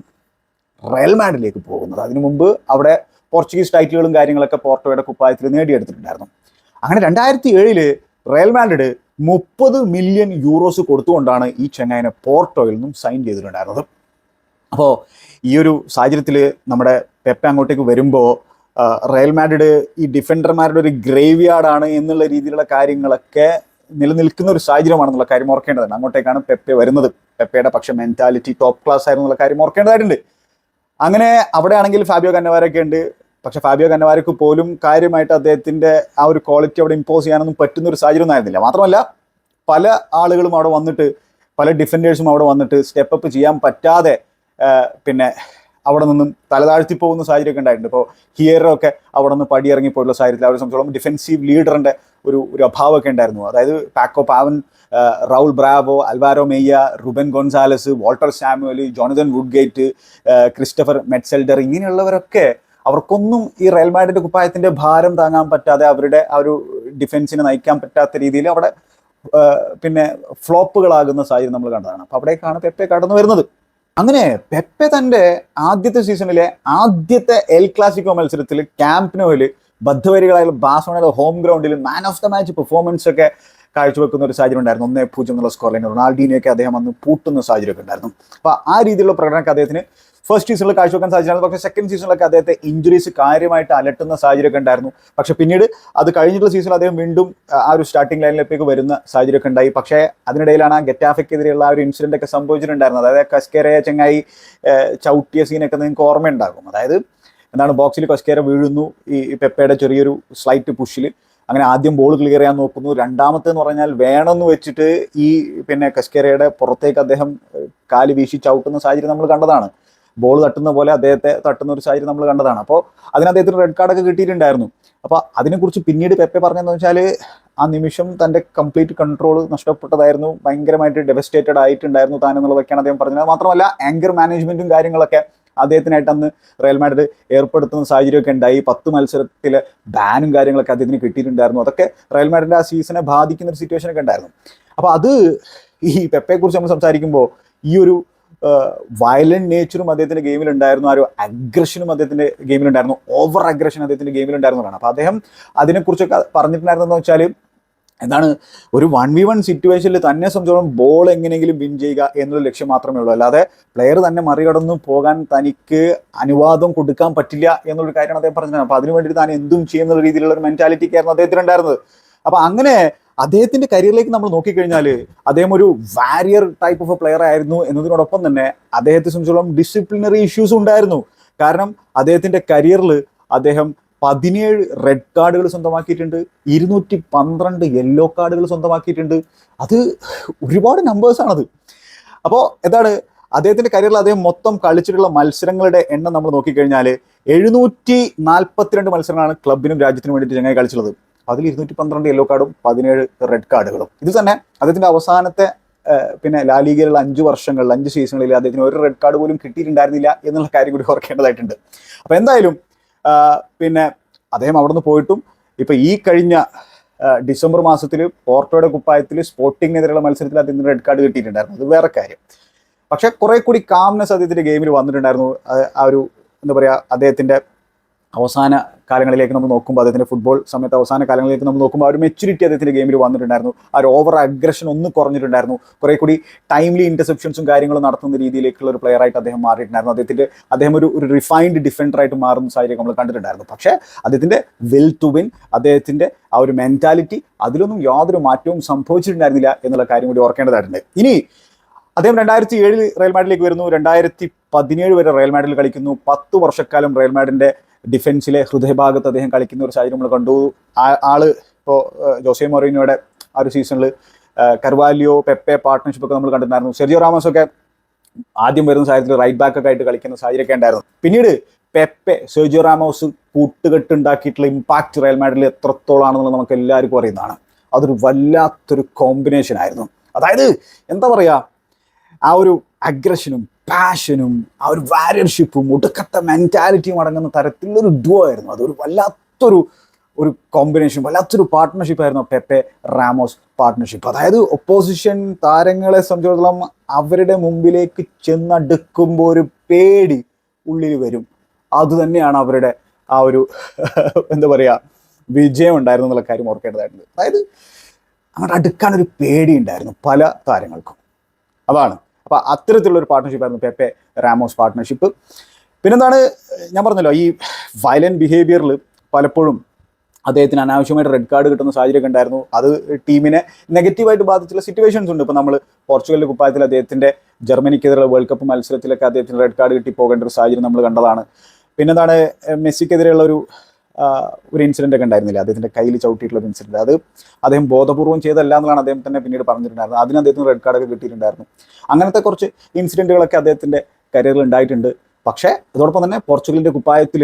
റയൽ മാഡിലേക്ക് പോകുന്നത്. അതിനു മുമ്പ് അവിടെ പോർച്ചുഗീസ് ടൈറ്റിലുകളും കാര്യങ്ങളൊക്കെ പോർട്ടോയുടെ കുപ്പായത്തിൽ നേടിയെടുത്തിട്ടുണ്ടായിരുന്നു. അങ്ങനെ രണ്ടായിരത്തി ഏഴിൽ റയൽ മാഡ്രിഡ് മുപ്പത് മില്യൺ യൂറോസ് കൊടുത്തുകൊണ്ടാണ് ഈ ചെങ്ങായനെ പോർട്ടോയിൽ നിന്നും സൈൻ ചെയ്തിട്ടുണ്ടായിരുന്നത്. അപ്പോൾ ഈ ഒരു സാഹചര്യത്തിൽ നമ്മുടെ പെപ്പ അങ്ങോട്ടേക്ക് വരുമ്പോൾ റയൽ മാഡ്രിഡ് ഈ ഡിഫൻഡർമാരുടെ ഒരു ഗ്രേവ് യാർഡാണ് എന്നുള്ള രീതിയിലുള്ള കാര്യങ്ങളൊക്കെ നിലനിൽക്കുന്ന ഒരു സാഹചര്യമാണെന്നുള്ള കാര്യം ഓർക്കേണ്ടതാണ്. അങ്ങോട്ടേക്കാണ് പെപ്പെ വരുന്നത്. പെപ്പയുടെ പക്ഷെ മെന്റാലിറ്റി ടോപ്പ് ക്ലാസ് ആയിരുന്നുള്ള കാര്യം ഓർക്കേണ്ടതായിട്ടുണ്ട്. അങ്ങനെ അവിടെ ആണെങ്കിൽ ഫാബിയോ കന്നവാരൊക്കെ ഉണ്ട്. പക്ഷെ ഫാബിയോ കന്നവാരക്ക് പോലും കാര്യമായിട്ട് അദ്ദേഹത്തിന്റെ ആ ഒരു ക്വാളിറ്റി അവിടെ ഇമ്പോസ് ചെയ്യാനൊന്നും പറ്റുന്ന ഒരു സാഹചര്യം ആയിരുന്നില്ല. മാത്രമല്ല പല ആളുകളും അവിടെ വന്നിട്ട് പല ഡിഫൻഡേഴ്സും അവിടെ വന്നിട്ട് സ്റ്റെപ്പ് അപ്പ് ചെയ്യാൻ പറ്റാതെ പിന്നെ അവിടെ നിന്നും തലതാഴ്ത്തി പോകുന്ന സാഹചര്യമൊക്കെ ഉണ്ടായിട്ടുണ്ട്. ഇപ്പോൾ ഹിയറോ ഒക്കെ അവിടെ നിന്ന് പടിയിറങ്ങി പോയിട്ടുള്ള സാഹചര്യത്തിൽ അവരെ സംബന്ധിച്ചോളം ഡിഫൻസീവ് ലീഡറിന്റെ ഒരു ഒരു അഭാവമൊക്കെ ഉണ്ടായിരുന്നു. അതായത് Paco Pavon Raul Bravo Alvaro Mejia Ruben Gonzalez Walter Samuel Jonathan Woodgate Christopher Metzelder ഇങ്ങനെയുള്ളവരൊക്കെ അവർക്കൊന്നും ഈ റയൽ മാഡിന്റെ കുപ്പായത്തിന്റെ ഭാരം താങ്ങാൻ പറ്റാതെ അവരുടെ ആ ഒരു ഡിഫൻസിനെ നയിക്കാൻ പറ്റാത്ത രീതിയിൽ അവിടെ പിന്നെ ഫ്ലോപ്പുകളാകുന്ന സാഹചര്യം നമ്മൾ കണ്ടതാണ്. അപ്പോൾ അവിടേക്കാണ് പെപ്പെ കടന്നു വരുന്നത് അങ്ങനെ പെപ്പെ തന്റെ ആദ്യത്തെ സീസണിലെ ആദ്യത്തെ എൽ ക്ലാസിക്കോ മത്സരത്തിൽ ക്യാമ്പിനോയിൽ ബദ്ധവരികളായ ബാസോണയുടെ ഹോം ഗ്രൗണ്ടിൽ man of the match performance ഒക്കെ കാഴ്ചവെക്കുന്ന ഒരു സാഹചര്യം ഉണ്ടായിരുന്നു. ഒന്നേ പൂജ്യം എന്നുള്ള സ്കോർ ലൈൻ റൊണാൾഡീനെയൊക്കെ അദ്ദേഹം അന്ന് പൂട്ടുന്ന സാഹചര്യമൊക്കെ ഉണ്ടായിരുന്നു. അപ്പൊ ആ രീതിയിലുള്ള പ്രകടനമൊക്കെ അദ്ദേഹത്തിന് ഫസ്റ്റ് സീസണിൽ കാഴ്ചവെക്കാൻ സാധിച്ചിരുന്നു. പക്ഷേ സെക്കൻഡ് സീസണിലൊക്കെ അദ്ദേഹത്തെ ഇഞ്ചുറീസ് കാര്യമായിട്ട് അലട്ടുന്ന സാഹചര്യമൊക്കെ ഉണ്ടായിരുന്നു. പക്ഷേ പിന്നീട് അത് കഴിഞ്ഞിട്ടുള്ള സീസണിൽ അദ്ദേഹം വീണ്ടും ആ ഒരു സ്റ്റാർട്ടിംഗ് ലൈനിലേക്ക് വരുന്ന സാഹചര്യമൊക്കെ ഉണ്ടായി. പക്ഷേ അതിനിടയിലാണ് ആ ഗെറ്റാഫയ്ക്കെതിരെയുള്ള ആ ഒരു ഇൻസിഡന്റ് ഒക്കെ സംഭവിച്ചിട്ടുണ്ടായിരുന്നത്. അതായത് കസ്കേരയെ ചെങ്ങായി ചവിട്ടിയ സീനൊക്കെ നിങ്ങൾക്ക് ഓർമ്മയുണ്ടാകും. അതായത് എന്താണ് ബോക്സിൽ കസ്കേര വീഴുന്നു ഈ പെപ്പയുടെ ചെറിയൊരു സ്ലൈറ്റ് പുഷിൽ അങ്ങനെ ആദ്യം ബോൾ ക്ലിയർ ചെയ്യാൻ നോക്കുന്നു. രണ്ടാമത്തെ എന്ന് പറഞ്ഞാൽ വേണമെന്ന് വെച്ചിട്ട് ഈ പിന്നെ കസ്കേരയുടെ പുറത്തേക്ക് അദ്ദേഹം കാൽ വീശി ചവിട്ടുന്ന സാഹചര്യം നമ്മൾ കണ്ടതാണ്. ബോൾ തട്ടുന്ന പോലെ അദ്ദേഹത്തെ തട്ടുന്ന ഒരു സാഹചര്യം നമ്മൾ കണ്ടതാണ്. അപ്പോൾ അതിന് അദ്ദേഹത്തിന് റെഡ് കാർഡൊക്കെ കിട്ടിയിട്ടുണ്ടായിരുന്നു. അപ്പോൾ അതിനെക്കുറിച്ച് പിന്നീട് പെപ്പെ പറഞ്ഞതെന്ന് വെച്ചാൽ ആ നിമിഷം തന്റെ കംപ്ലീറ്റ് കൺട്രോൾ നഷ്ടപ്പെട്ടതായിരുന്നു. ഭയങ്കരമായിട്ട് ഡെവസ്റ്റേറ്റഡ് ആയിട്ടുണ്ടായിരുന്നു താൻ എന്നുള്ളതൊക്കെയാണ് അദ്ദേഹം പറഞ്ഞത്. മാത്രമല്ല ആങ്കർ മാനേജ്മെന്റും കാര്യങ്ങളൊക്കെ അദ്ദേഹത്തിനായിട്ട് അന്ന് റയൽ മാഡ്രിഡ് ഏർപ്പെടുത്തുന്ന സാഹചര്യമൊക്കെ ഉണ്ടായി. പത്ത് മത്സരത്തിലെ ബാനും കാര്യങ്ങളൊക്കെ അദ്ദേഹത്തിന് കിട്ടിയിട്ടുണ്ടായിരുന്നു. അതൊക്കെ റയൽ മാഡ്രിഡിന്റെ ആ സീസണെ ബാധിക്കുന്ന ഒരു സിറ്റുവേഷനൊക്കെ ഉണ്ടായിരുന്നു. അപ്പോൾ അത് ഈ പെപ്പയെക്കുറിച്ച് നമ്മൾ സംസാരിക്കുമ്പോൾ ഈ ഒരു വയലന്റ് നേച്ചറും അദ്ദേഹത്തിന്റെ ഗെയിമിൽ ഉണ്ടായിരുന്നു. ആ ഒരു അഗ്രഷനും അദ്ദേഹത്തിന്റെ ഗെയിമിൽ ഉണ്ടായിരുന്നു. ഓവർ അഗ്രഷൻ അദ്ദേഹത്തിന്റെ ഗെയിമിൽ ഉണ്ടായിരുന്നതാണ് അപ്പൊ അദ്ദേഹം അതിനെക്കുറിച്ചൊക്കെ പറഞ്ഞിട്ടുണ്ടായിരുന്നെന്ന് വെച്ചാൽ എന്താണ് ഒരു വൺ വി വൺ സിറ്റുവേഷനിൽ തന്നെ സംബന്ധിച്ചോളം ബോൾ എങ്ങനെയെങ്കിലും വിൻ ചെയ്യുക എന്നുള്ള ലക്ഷ്യം മാത്രമേ ഉള്ളൂ. അല്ലാതെ പ്ലെയർ തന്നെ മറികടന്ന് പോകാൻ തനിക്ക് അനുവാദം കൊടുക്കാൻ പറ്റില്ല എന്നുള്ളൊരു കാര്യമാണ് അദ്ദേഹം പറഞ്ഞത് അപ്പൊ അതിനു വേണ്ടി താൻ എന്തും ചെയ്യുന്ന രീതിയിലുള്ള ഒരു മെന്റാലിറ്റിക്കായിരുന്നു അദ്ദേഹത്തിന് ഉണ്ടായിരുന്നത് അപ്പൊ അങ്ങനെ അദ്ദേഹത്തിന്റെ കരിയറിലേക്ക് നമ്മൾ നോക്കിക്കഴിഞ്ഞാൽ അദ്ദേഹം ഒരു വാരിയർ ടൈപ്പ് ഓഫ് പ്ലെയർ ആയിരുന്നു എന്നതിനോടൊപ്പം തന്നെ അദ്ദേഹത്തെ സംബന്ധിച്ചോളം ഡിസിപ്ലിനറി ഇഷ്യൂസ് ഉണ്ടായിരുന്നു. കാരണം അദ്ദേഹത്തിന്റെ കരിയറിൽ അദ്ദേഹം പതിനേഴ് റെഡ് കാർഡുകൾ സ്വന്തമാക്കിയിട്ടുണ്ട് ഇരുന്നൂറ്റി പന്ത്രണ്ട് യെല്ലോ കാർഡുകൾ സ്വന്തമാക്കിയിട്ടുണ്ട്. അത് ഒരുപാട് നമ്പേഴ്സ് നമ്പേഴ്സാണത് അപ്പോൾ എന്താണ്? അദ്ദേഹത്തിന്റെ കരിയറിൽ അദ്ദേഹം മൊത്തം കളിച്ചിട്ടുള്ള മത്സരങ്ങളുടെ എണ്ണം നമ്മൾ നോക്കിക്കഴിഞ്ഞാൽ എഴുന്നൂറ്റി നാൽപ്പത്തിരണ്ട് മത്സരങ്ങളാണ് ക്ലബിനും രാജ്യത്തിനും വേണ്ടിയിട്ട് ചങ്ങായി കളിച്ചുള്ളത് അതിൽ ഇരുന്നൂറ്റി പന്ത്രണ്ട് യെല്ലോ കാർഡും പതിനേഴ് റെഡ് കാർഡുകളും ഇത് തന്നെ അദ്ദേഹത്തിന്റെ അവസാനത്തെ പിന്നെ ലാലീഗയിലുള്ള അഞ്ച് വർഷങ്ങളിൽ അഞ്ച് സീസണുകളിൽ അദ്ദേഹത്തിന് ഒരു റെഡ് കാർഡ് പോലും കിട്ടിയിട്ടുണ്ടായിരുന്നില്ല എന്നുള്ള കാര്യം കൂടി ഓർക്കേണ്ടതായിട്ടുണ്ട്. അപ്പൊ എന്തായാലും പിന്നെ അദ്ദേഹം അവിടെ നിന്ന് പോയിട്ടും ഇപ്പൊ ഈ കഴിഞ്ഞ ഡിസംബർ മാസത്തിൽ പോർട്ടോയുടെ കുപ്പായത്തിൽ സ്പോർട്ടിങ്ങിനെതിരെയുള്ള മത്സരത്തിൽ അദ്ദേഹത്തിന് റെഡ് കാർഡ് കിട്ടിയിട്ടുണ്ടായിരുന്നു. അത് വേറെ കാര്യം. പക്ഷെ കുറെ കൂടി കാംനെസ് അദ്ദേഹത്തിന്റെ ഗെയിമിൽ വന്നിട്ടുണ്ടായിരുന്നു. ആ- ഒരു എന്താ പറയാ അദ്ദേഹത്തിന്റെ അവസാന കാലങ്ങളിലേക്ക് നമ്മൾ നോക്കുമ്പോൾ അദ്ദേഹത്തിന്റെ ഫുട്ബോൾ സമയത്ത് അവസാന കാലങ്ങളിലേക്ക് നമ്മൾ നോക്കുമ്പോൾ ആ ഒരു മെച്യൂരിറ്റി അദ്ദേഹത്തിന്റെ ഗെയിമിൽ വന്നിട്ടുണ്ടായിരുന്നു. ആ ഒരു ഓവർ അഗ്രഷൻ ഒന്ന് കുറഞ്ഞിട്ടുണ്ടായിരുന്നു. കുറെ കൂടി ടൈംലി ഇന്റർസെപ്ഷൻസും കാര്യങ്ങളും നടത്തുന്ന രീതിയിലേക്കുള്ള ഒരു പ്ലെയർ ആയിട്ട് അദ്ദേഹം മാറിയിട്ടുണ്ടായിരുന്നു. അദ്ദേഹത്തിന്റെ അദ്ദേഹം ഒരു ഒരു റിഫൈൻഡ് ഡിഫൻഡർ ആയിട്ട് മാറുന്ന സാഹചര്യം നമ്മൾ കണ്ടിട്ടുണ്ടായിരുന്നു. പക്ഷേ അദ്ദേഹത്തിന്റെ വിൽ ടു വിൻ അദ്ദേഹത്തിന്റെ ആ ഒരു മെന്റാലിറ്റി അതിലൊന്നും യാതൊരു മാറ്റവും സംഭവിച്ചിട്ടുണ്ടായിരുന്നില്ല എന്നുള്ള കാര്യം കൂടി ഓർക്കേണ്ടതായിട്ടുണ്ട്. ഇനി അദ്ദേഹം രണ്ടായിരത്തി ഏഴിൽ റയൽ മാഡിലേക്ക് വരുന്നു. രണ്ടായിരത്തി പതിനേഴ് വരെ റയൽ കളിക്കുന്നു. പത്ത് വർഷക്കാലം റയൽ ഡിഫൻസിലെ ഹൃദയഭാഗത്ത് അദ്ദേഹം കളിക്കുന്ന ഒരു സാഹചര്യം നമ്മൾ കണ്ടു. ആൾ ഇപ്പോൾ ജോസെ മൊറീനോയുടെ ആ ഒരു സീസണിൽ കർവാലിയോ പെപ്പെ പാർട്ട്ണർഷിപ്പ് ഒക്കെ നമ്മൾ കണ്ടിട്ടുണ്ടായിരുന്നു. സെർജിയോ റാമോസ് ഒക്കെ ആദ്യം വരുന്ന സാഹചര്യത്തിൽ റൈറ്റ് ബാക്ക് ഒക്കെ ആയിട്ട് കളിക്കുന്ന സാഹചര്യമൊക്കെ ഉണ്ടായിരുന്നു. പിന്നീട് പെപ്പെ സെർജിയോ റാമോസ് കൂട്ടുകെട്ട് ഉണ്ടാക്കിയിട്ടുള്ള റയൽ മാഡിൽ എത്രത്തോളാണെന്നുള്ളത് നമുക്ക് എല്ലാവർക്കും അറിയുന്നതാണ്. അതൊരു വല്ലാത്തൊരു കോമ്പിനേഷൻ ആയിരുന്നു. അതായത് എന്താ പറയുക ആ ഒരു അഗ്രഷനും പാഷനും ആ ഒരു വാരിയർഷിപ്പും ഒടുക്കത്തെ മെന്റാലിറ്റിയും അടങ്ങുന്ന തരത്തിലൊരു ഡുവോ ആയിരുന്നു. അതൊരു വല്ലാത്തൊരു ഒരു കോമ്പിനേഷൻ വല്ലാത്തൊരു പാർട്ട്ണർഷിപ്പ് ആയിരുന്നു പെപ്പെ റാമോസ് പാർട്ട്ണർഷിപ്പ് അതായത് ഒപ്പോസിഷൻ താരങ്ങളെ സംബന്ധിച്ചിടത്തോളം അവരുടെ മുമ്പിലേക്ക് ചെന്നടുക്കുമ്പോൾ ഒരു പേടി ഉള്ളിൽ വരും. അതുതന്നെയാണ് അവരുടെ ആ ഒരു എന്താ പറയുക വിജയം ഉണ്ടായിരുന്നു എന്നുള്ള കാര്യം ഓർക്കേണ്ടതായിട്ടുണ്ട്. അതായത് അങ്ങോട്ട് അടുക്കാനൊരു പേടി ഉണ്ടായിരുന്നു പല താരങ്ങൾക്കും. അതാണ്. അപ്പൊ അത്തരത്തിലുള്ള ഒരു പാർട്ട്ണർഷിപ്പ് ആയിരുന്നു പെപ്പെ റാമോസ് പാർട്ട്ണർഷിപ്പ് പിന്നെന്താണ് ഞാൻ പറഞ്ഞല്ലോ ഈ വയലന്റ് ബിഹേവിയറിൽ പലപ്പോഴും അദ്ദേഹത്തിന് അനാവശ്യമായിട്ട് റെഡ് കാർഡ് കിട്ടുന്ന സാഹചര്യമൊക്കെ ഉണ്ടായിരുന്നു. അത് ടീമിനെ നെഗറ്റീവായിട്ട് ബാധിച്ചുള്ള സിറ്റുവേഷൻസ് ഉണ്ട്. ഇപ്പോൾ നമ്മൾ പോർച്ചുഗലിന്റെ കുപ്പായത്തിൽ അദ്ദേഹത്തിന്റെ ജർമ്മനിക്കെതിരെയുള്ള വേൾഡ് കപ്പ് മത്സരത്തിലൊക്കെ അദ്ദേഹത്തിന് റെഡ് കാർഡ് കിട്ടി പോകേണ്ട ഒരു സാഹചര്യം നമ്മൾ കണ്ടതാണ്. പിന്നെന്താണ് മെസ്സിക്കെതിരെയുള്ള ഒരു ഒരു ഇൻസിഡന്റ് ഒക്കെ ഉണ്ടായിരുന്നില്ല? അദ്ദേഹത്തിന്റെ കയ്യിൽ ചവിട്ടിയിട്ടുള്ള ഒരു ഇൻസിഡന്റ് അത് അദ്ദേഹം ബോധപൂർവം ചെയ്തല്ല എന്നുള്ളതാണ് അദ്ദേഹം തന്നെ പിന്നീട് പറഞ്ഞിട്ടുണ്ടായിരുന്നത്. അതിന് അദ്ദേഹത്തിന് റെഡ് കാർഡൊക്കെ കിട്ടിയിട്ടുണ്ടായിരുന്നു. അങ്ങനത്തെ കുറച്ച് ഇൻസിഡന്റുകളൊക്കെ അദ്ദേഹത്തിന്റെ കരിയറിൽ ഉണ്ടായിട്ടുണ്ട്. പക്ഷേ അതോടൊപ്പം തന്നെ പോർച്ചുഗലിന്റെ കുപ്പായത്തിൽ